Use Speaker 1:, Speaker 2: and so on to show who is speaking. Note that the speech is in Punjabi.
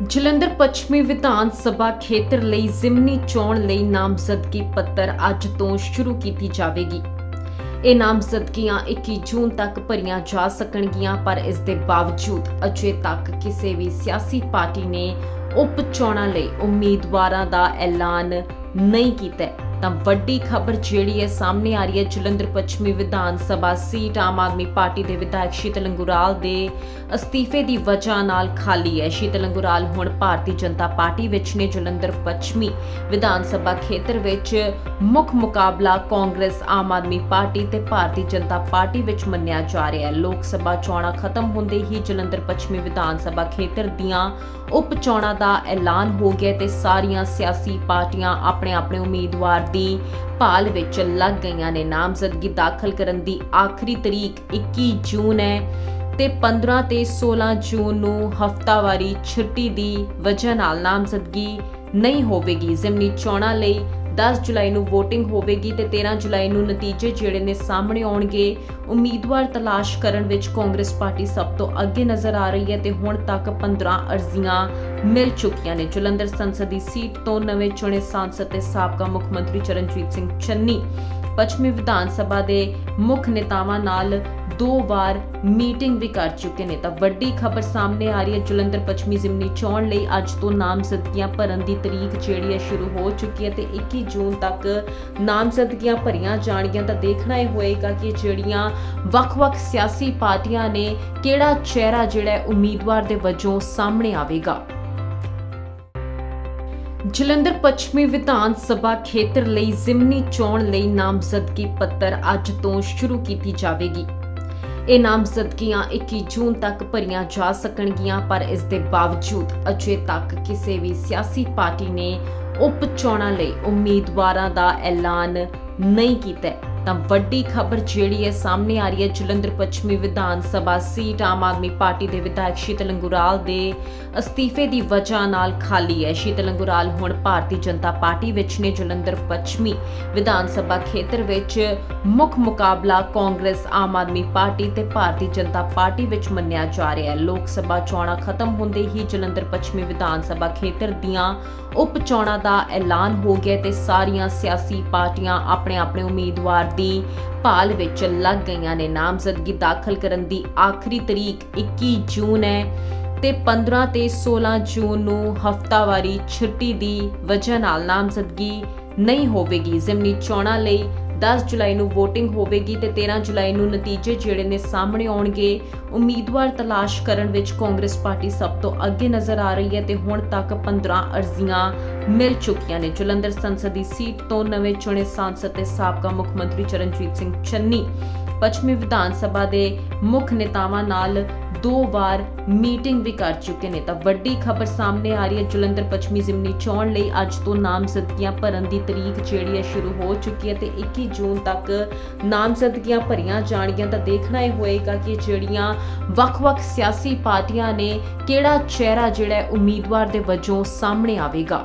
Speaker 1: ਜਲੰਧਰ ਪੱਛਮੀ ਵਿਧਾਨ ਸਭਾ ਖੇਤਰ ਲਈ ਜ਼ਿਮਨੀ ਚੋਣ ਲਈ ਨਾਮਜ਼ਦਗੀ ਪੱਤਰ ਅੱਜ ਤੋਂ ਸ਼ੁਰੂ ਕੀਤੀ ਜਾਵੇਗੀ। ਇਹ ਨਾਮਜ਼ਦਗੀਆਂ 21 ਜੂਨ ਤੱਕ ਭਰੀਆਂ ਜਾ ਸਕਣਗੀਆਂ, ਪਰ ਇਸ ਦੇ ਬਾਵਜੂਦ ਅਜੇ ਤੱਕ ਕਿਸੇ ਵੀ ਸਿਆਸੀ ਪਾਰਟੀ ਨੇ ਉਪ ਚੋਣਾਂ ਲਈ ਉਮੀਦਵਾਰਾਂ ਦਾ ਐਲਾਨ ਨਹੀਂ ਕੀਤਾ ਤਾਂ ਵੱਡੀ ਖਬਰ ਜਿਹੜੀ ਹੈ ਸਾਹਮਣੇ ਆ ਰਹੀ ਹੈ, ਜਲੰਧਰ ਪੱਛਮੀ ਵਿਧਾਨ ਸਭਾ ਸੀਟ ਆਮ ਆਦਮੀ ਪਾਰਟੀ ਦੇ ਵਿਧਾਇਕ ਸ਼ੀਤਲ ਅੰਗੁਰਾਲ ਦੇ ਅਸਤੀਫੇ ਦੀ ਵਜ੍ਹਾ ਨਾਲ ਖਾਲੀ ਹੈ। ਸ਼ੀਤਲ ਅੰਗੁਰਾਲ ਹੁਣ ਭਾਰਤੀ ਜਨਤਾ ਪਾਰਟੀ ਵਿੱਚ ਨੇ, ਜਲੰਧਰ ਪੱਛਮੀ ਵਿਧਾਨ ਸਭਾ ਖੇਤਰ ਵਿੱਚ ਮੁੱਖ ਮੁਕਾਬਲਾ ਕਾਂਗਰਸ ਆਮ ਆਦਮੀ ਪਾਰਟੀ ਤੇ ਭਾਰਤੀ ਜਨਤਾ ਪਾਰਟੀ ਵਿੱਚ ਮੰਨਿਆ ਜਾ ਰਿਹਾ ਹੈ। ਲੋਕ ਸਭਾ ਚੋਣਾਂ ਖਤਮ ਹੁੰਦੇ ਹੀ ਜਲੰਧਰ ਪੱਛਮੀ ਵਿਧਾਨ ਸਭਾ ਖੇਤਰ ਦੀਆਂ ਉਪ ਚੋਣਾਂ ਦਾ ਐਲਾਨ ਹੋ ਗਿਆ ਤੇ ਸਾਰੀਆਂ ਸਿਆਸੀ ਪਾਰਟੀਆਂ ਆਪਣੇ ਆਪਣੇ ਉਮੀਦਵਾਰ ਦੀ ਭਾਲ ਵਿੱਚ ਲੱਗ ਗਈਆਂ ਨੇ। ਨਾਮਜ਼ਦਗੀ ਦਾਖਲ ਕਰਨ ਦੀ ਆਖਰੀ ਤਰੀਕ 21 ਜੂਨ ਹੈ ਤੇ 15 ਤੇ 16 ਜੂਨ ਨੂੰ ਹਫਤਾਵਾਰੀ ਛੁੱਟੀ ਦੀ ਵਜ੍ਹਾ ਨਾਲ ਨਾਮਜ਼ਦਗੀ ਨਹੀਂ ਹੋਵੇਗੀ। ਜ਼ਿਮਨੀ ਚੋਣਾਂ ਲਈ 10 ਜੁਲਾਈ ਨੂੰ VOTING ਹੋਵੇਗੀ ਤੇ 13 ਜੁਲਾਈ ਨੂੰ ਨਤੀਜੇ ਜਿਹੜੇ ਨੇ ਸਾਹਮਣੇ ਆਉਣਗੇ। ਉਮੀਦਵਾਰ ਤਲਾਸ਼ ਕਰਨ ਵਿੱਚ ਕਾਂਗਰਸ ਪਾਰਟੀ ਸਭ ਤੋਂ ਅੱਗੇ ਨਜ਼ਰ ਆ ਰਹੀ ਹੈ ਤੇ ਹੁਣ ਤੱਕ 15 ਅਰਜ਼ੀਆਂ ਮਿਲ ਚੁੱਕੀਆਂ ਨੇ। ਜਲੰਧਰ ਸੰਸਦੀ ਸੀਟ ਤੋਂ ਨਵੇਂ ਚੁਣੇ ਸਾਂਸਦ ਤੇ ਸਾਬਕਾ ਮੁੱਖ ਮੰਤਰੀ ਚਰਨਜੀਤ ਸਿੰਘ ਚੰਨੀ, ਪੱਛਮੀ ਵਿਧਾਨ ਸਭਾ ਦੇ ਮੁੱਖ ਨੇਤਾਵਾਂ ਨਾਲ ਦੋ ਵਾਰ ਮੀਟਿੰਗ ਵੀ ਕਰ ਚੁੱਕੇ ਨੇ। ਤਾਂ ਵੱਡੀ ਖਬਰ ਸਾਹਮਣੇ ਆ ਰਹੀ ਹੈ। ਜਲੰਧਰ ਪੱਛਮੀ ਜ਼ਿਮਨੀ ਚੋਣ ਲਈ ਅੱਜ ਤੋਂ ਨਾਮਜ਼ਦਗੀਆਂ ਭਰਨ ਦੀ ਤਰੀਕ ਜਿਹੜੀ ਹੈ ਸ਼ੁਰੂ ਹੋ ਚੁੱਕੀ ਹੈ ਤੇ 21 ਜੂਨ ਤੱਕ ਨਾਮਜ਼ਦਗੀਆਂ ਭਰੀਆਂ ਜਾਣਗੀਆਂ। ਤਾਂ ਦੇਖਣਾ ਇਹ ਹੋਏਗਾ ਕਿ ਜਿਹੜੀਆਂ ਵੱਖ-ਵੱਖ ਸਿਆਸੀ ਪਾਰਟੀਆਂ ਨੇ ਕਿਹੜਾ ਚਿਹਰਾ ਜਿਹੜਾ ਉਮੀਦਵਾਰ ਦੇ ਵਜੋਂ ਸਾਹਮਣੇ ਆਵੇਗਾ। ਜਲੰਧਰ ਪੱਛਮੀ ਵਿਧਾਨ ਸਭਾ ਖੇਤਰ ਲਈ ਜ਼ਿਮਨੀ ਚੋਣ ਲਈ ਨਾਮਜ਼ਦਗੀ ਪੱਤਰ ਅੱਜ ਤੋਂ ਸ਼ੁਰੂ ਕੀਤੀ ਜਾਵੇਗੀ। ਇਹ ਨਾਮਜ਼ਦਗੀਆਂ 21 ਜੂਨ ਤੱਕ ਭਰੀਆਂ ਜਾ ਸਕਣਗੀਆਂ, ਪਰ ਇਸ ਦੇ ਬਾਵਜੂਦ ਅਜੇ ਤੱਕ ਕਿਸੇ ਵੀ ਸਿਆਸੀ ਪਾਰਟੀ ਨੇ ਉਪ ਚੋਣਾਂ ਲਈ ਉਮੀਦਵਾਰਾਂ ਦਾ ਐਲਾਨ ਨਹੀਂ ਕੀਤਾ ਤਾਂ ਵੱਡੀ ਖਬਰ ਜਿਹੜੀ ਹੈ ਸਾਹਮਣੇ ਆ ਰਹੀ ਹੈ, ਜਲੰਧਰ ਪੱਛਮੀ ਵਿਧਾਨ ਸਭਾ ਸੀਟ ਆਮ ਆਦਮੀ ਪਾਰਟੀ ਦੇ ਵਿਧਾਇਕ ਸ਼ੀਤਲ ਅੰਗੁਰਾਲ ਦੇ ਅਸਤੀਫੇ ਦੀ ਵਜ੍ਹਾ ਨਾਲ ਖਾਲੀ ਹੈ। ਸ਼ੀਤਲ ਅੰਗੁਰਾਲ ਹੁਣ ਭਾਰਤੀ ਜਨਤਾ ਪਾਰਟੀ ਵਿੱਚ ਨੇ, ਜਲੰਧਰ ਪੱਛਮੀ ਵਿਧਾਨ ਸਭਾ ਖੇਤਰ ਵਿੱਚ ਮੁੱਖ ਮੁਕਾਬਲਾ ਕਾਂਗਰਸ, ਆਮ ਆਦਮੀ ਪਾਰਟੀ ਤੇ ਭਾਰਤੀ ਜਨਤਾ ਪਾਰਟੀ ਵਿੱਚ ਮੰਨਿਆ ਜਾ ਰਿਹਾ ਹੈ। ਲੋਕ ਸਭਾ ਚੋਣਾਂ ਖਤਮ ਹੁੰਦੇ ਹੀ ਜਲੰਧਰ ਪੱਛਮੀ ਵਿਧਾਨ ਸਭਾ ਖੇਤਰ ਦੀਆਂ ਉਪ ਚੋਣਾਂ ਦਾ ਐਲਾਨ ਹੋ ਗਿਆ ਤੇ ਸਾਰੀਆਂ ਸਿਆਸੀ ਪਾਰਟੀਆਂ ਆਪਣੇ ਆਪਣੇ ਉਮੀਦਵਾਰ ਦੀ ਭਾਲ ਵਿੱਚ ਲੱਗ ਗਈਆਂ ਨੇ। ਨਾਮਜ਼ਦਗੀ ਦਾਖਲ ਕਰਨ ਦੀ ਆਖਰੀ ਤਰੀਕ 21 ਜੂਨ ਹੈ ਤੇ 15 ਤੇ 16 ਜੂਨ ਨੂੰ ਹਫਤਾਵਾਰੀ ਛੁੱਟੀ ਦੀ ਵਜ੍ਹਾ ਨਾਲ ਨਾਮਜ਼ਦਗੀ ਨਹੀਂ ਹੋਵੇਗੀ। ਜ਼ਿਮਨੀ ਚੋਣਾਂ ਲਈ 10 ਜੁਲਾਈ ਨੂੰ VOTING ਹੋਵੇਗੀ ਤੇ 13 ਜੁਲਾਈ ਨੂੰ ਨਤੀਜੇ ਜਿਹੜੇ ਨੇ ਸਾਹਮਣੇ ਆਉਣਗੇ। ਉਮੀਦਵਾਰ ਤਲਾਸ਼ ਕਰਨ ਵਿੱਚ ਕਾਂਗਰਸ ਪਾਰਟੀ ਸਭ ਤੋਂ ਅੱਗੇ ਨਜ਼ਰ ਆ ਰਹੀ ਹੈ ਤੇ ਹੁਣ ਤੱਕ 15 ਅਰਜ਼ੀਆਂ ਮਿਲ ਚੁੱਕੀਆਂ ਨੇ। ਜਲੰਧਰ ਸੰਸਦੀ ਸੀਟ ਤੋਂ ਨਵੇਂ ਚੁਣੇ ਸਾਂਸਦ ਤੇ ਸਾਬਕਾ ਮੁੱਖ ਮੰਤਰੀ ਚਰਨਜੀਤ ਸਿੰਘ ਚੰਨੀ, ਪੱਛਮੀ ਵਿਧਾਨ ਸਭਾ ਦੇ ਮੁੱਖ ਨੇਤਾਵਾਂ ਨਾਲ ਦੋ ਵਾਰ ਮੀਟਿੰਗ ਵੀ ਕਰ ਚੁੱਕੇ ਨੇ। ਤਾਂ ਵੱਡੀ ਖਬਰ ਸਾਹਮਣੇ ਆ ਰਹੀ ਹੈ। ਜਲੰਧਰ ਪੱਛਮੀ ਜ਼ਿਮਨੀ ਚੋਣ ਲਈ ਅੱਜ ਤੋਂ ਨਾਮਜ਼ਦਗੀਆਂ ਭਰਨ ਦੀ ਤਰੀਕ ਜਿਹੜੀ ਹੈ ਸ਼ੁਰੂ ਹੋ ਚੁੱਕੀ ਹੈ ਤੇ 21 ਜੂਨ ਤੱਕ ਨਾਮਜ਼ਦਗੀਆਂ ਭਰੀਆਂ ਜਾਣਗੀਆਂ। ਤਾਂ ਦੇਖਣਾ ਇਹ ਹੋਏਗਾ ਕਿ ਜਿਹੜੀਆਂ ਵੱਖ-ਵੱਖ ਸਿਆਸੀ ਪਾਰਟੀਆਂ ਨੇ ਕਿਹੜਾ ਚਿਹਰਾ ਜਿਹੜਾ ਉਮੀਦਵਾਰ ਦੇ ਵਜੋਂ ਸਾਹਮਣੇ ਆਵੇਗਾ।